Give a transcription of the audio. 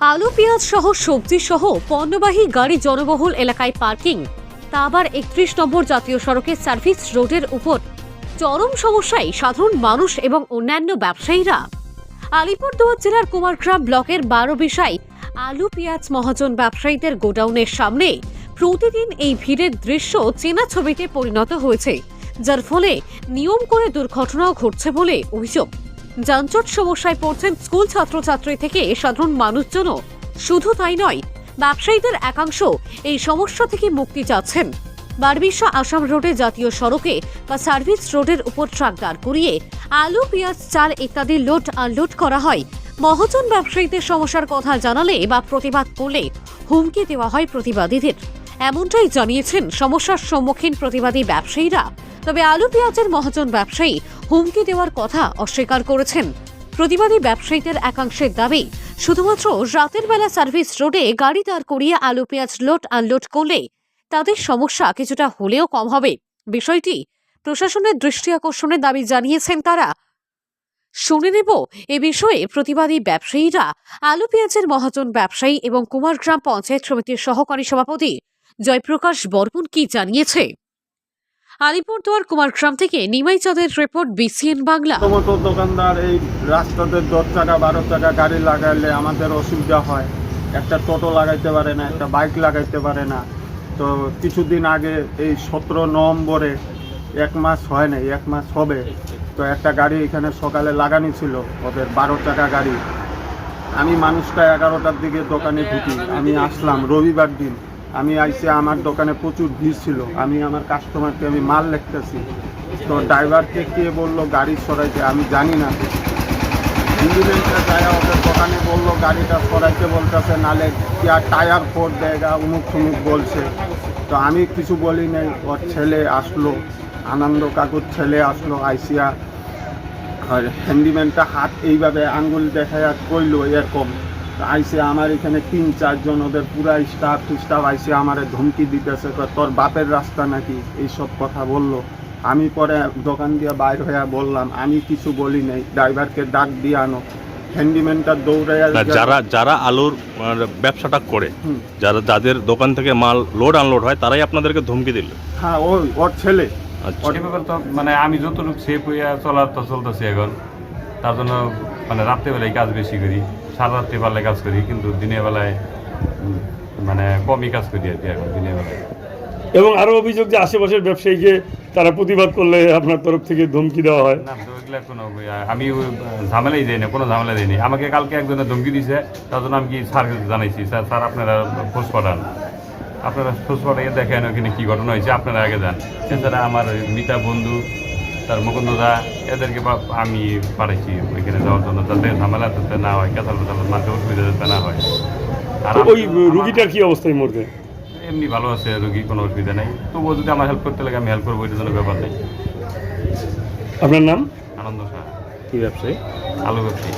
আলু, পেঁয়াজ সহ সবজি সহ পণ্যবাহী গাড়ি জনবহুল এলাকায় পার্কিং। তা আবার একত্রিশ নম্বর জাতীয় সড়কের সার্ভিস রোডের উপর চরম সমস্যায় সাধারণ মানুষ এবং অন্যান্য ব্যবসায়ীরা। আলিপুরদুয়ার জেলার কুমারগ্রাম ব্লকের বারো বিশাই আলু, পেঁয়াজ মহাজন ব্যবসায়ীদের গোডাউনের সামনে প্রতিদিন এই ভিড়ের দৃশ্য চেনা ছবিতে পরিণত হয়েছে, যার ফলে নিয়ম করে দুর্ঘটনাও ঘটছে বলে অভিযোগ। যানজট সমস্যায় পড়ছেন স্কুল ছাত্রছাত্রী থেকে সাধারণ মানুষজনও। শুধু তাই নয়, ব্যবসায়ীদের একাংশ এই সমস্যা থেকে মুক্তি চাচ্ছেন। বারবিশা আসাম রোডে জাতীয় সড়কে বা সার্ভিস রোডের উপর ট্রাক দাঁড় করিয়ে আলু, পেঁয়াজ, চাল ইত্যাদি লোড আনলোড করা হয়। মহাজন ব্যবসায়ীদের সমস্যার কথা জানালে বা প্রতিবাদ করলে হুমকি দেওয়া হয় প্রতিবাদীদের। এমনটাই জানিয়েছেন সমস্যার সম্মুখীন প্রতিবাদী ব্যবসায়ীরা। তবে আলু পেঁয়াজের মহাজন ব্যবসায়ী হুমকি দেওয়ার কথা অস্বীকার করেছেন। প্রতিবাদী ব্যবসায়ীদের একাংশের দাবি, শুধুমাত্র রাতের বেলা সার্ভিস রোডে গাড়ি দাঁড় করিয়ে আলু পেঁয়াজ লোড আনলোড করলে তাদের সমস্যা কিছুটা হলেও কম হবে। বিষয়টি প্রশাসনের দৃষ্টি আকর্ষণের দাবি জানিয়েছেন তারা। শুনে নেব এ বিষয়ে প্রতিবাদী ব্যবসায়ীরা, আলু পেঁয়াজের মহাজন ব্যবসায়ী এবং কুমারগ্রাম পঞ্চায়েত সমিতির সহকারী সভাপতি জয়প্রকাশ বর্মন কি জানিয়েছে। আলিপুরদুয়ার কুমারগ্রাম থেকে নিমাই চাঁদের রিপোর্ট বিসিএন বাংলা। মতো দোকানদার এই রাস্তাতে দশ টাকা, বারো টাকা গাড়ি লাগাইলে আমাদের অসুবিধা হয়। একটা টোটো লাগাইতে পারে না, একটা বাইক লাগাইতে পারে না। তো কিছুদিন আগে এই সতেরো নভেম্বরে এক মাস হয় নাই, এক মাস হবে। তো একটা গাড়ি এখানে সকালে লাগানি ছিল, ওদের বারো টাকা গাড়ি। আমি মানুষটা এগারোটার দিকে দোকানে ঢুকি, আমি আসলাম রবিবার দিন। আমি আইসে আমার দোকানে প্রচুর ভিড় ছিল। আমি আমার কাস্টমারকে আমি মাল লিখতেছি। তো ড্রাইভারকে কে বলল, গাড়ি সরাইতে? আমি জানি না। ইঞ্জিনিয়ারটা যায়, ওদের দোকানে বলল, গাড়িটা সরাইতে বলতেছে, নালে ইয়া টায়ার ফোর দেয়গা উমুক থুমুক বলছে। তো আমি কিছু বলি নাই, ওর ছেলে আসলো, আনন্দ কাকুর ছেলে আসলো, আইসিয়া, আর হ্যান্ডিম্যানটা হাত এইভাবে আঙ্গুল দেখায় কইলো, এরকম আইসে আমার এখানে তিন চারজন ওদের পুরা স্টাফ স্টাফ আইসে আমারে ধমকি দিতেছে তোর বাপের রাস্তা নাকি? এইসব কথা বলল। আমি পরে দোকান দিয়ে বাইর হয়ে বললাম আমি কিছু বলি নাই ড্রাইভারকে ডাক দিয়ে আনো। হ্যান্ডিম্যানটা দৌড়ে না যারা যারা আলুর মানে, ব্যবসাটা করে যারা যাদের দোকান থেকে মাল লোড আনলোড হয় তারাই আপনাদেরকে ধমকি দিল। হ্যাঁ ওই ওর ছেলে। আচ্ছা। ওর- ব্যাপার তো মানে আমি যতটুকু সেফ হইয়া চলার তো চলতেছি এখন তার জন্য মানে রাত্রেবেলায় কাজ বেশি করি সারা রাত্রে বেলায় কাজ করি কিন্তু দিনের বেলায় মানে কমই কাজ করি আর কি এখন দিনের বেলায়। এবং আরও অভিযোগ যে আশেপাশের ব্যবসায়ীকে তারা প্রতিবাদ করলে আপনার তরফ থেকে ধমকি দেওয়া হয়। না ওইগুলা কোনো আমি ঝামেলাই দিই না কোনো ঝামেলা দিইনি আমাকে কালকে একজনে ধমকি দিছে তার জন্য আমি কি স্যারকে জানাইছি স্যার স্যার আপনারা খোঁজ পাঠান। আপনারা খোঁজ পাঠিয়ে দেখেন ওখানে কী ঘটনা হয়েছে আপনারা আগে যান। এছাড়া আমার মিতা বন্ধু তার মুকুন্দদা এদেরকে বা- আমি পাঠাইছি ওইখানে যাওয়ার জন্য। যাতে ঝামেলা যাতে না হয় কেতাল পেঁচাল মানুষের অসুবিধা যাতে না হয়। আর ওই রুগীটার কি অবস্থায় এই মুহূর্তে? এমনি ভালো আছে রুগী কোনো অসুবিধা নেই। তবুও যদি আমার হেল্প করতে লাগে আমি হেল্প করব এটার জন্য ব্যাপার নেই। আপনার নাম? আনন্দ শাহ। কি ব্যবসায়ী? আলু ব্যবসায়ী।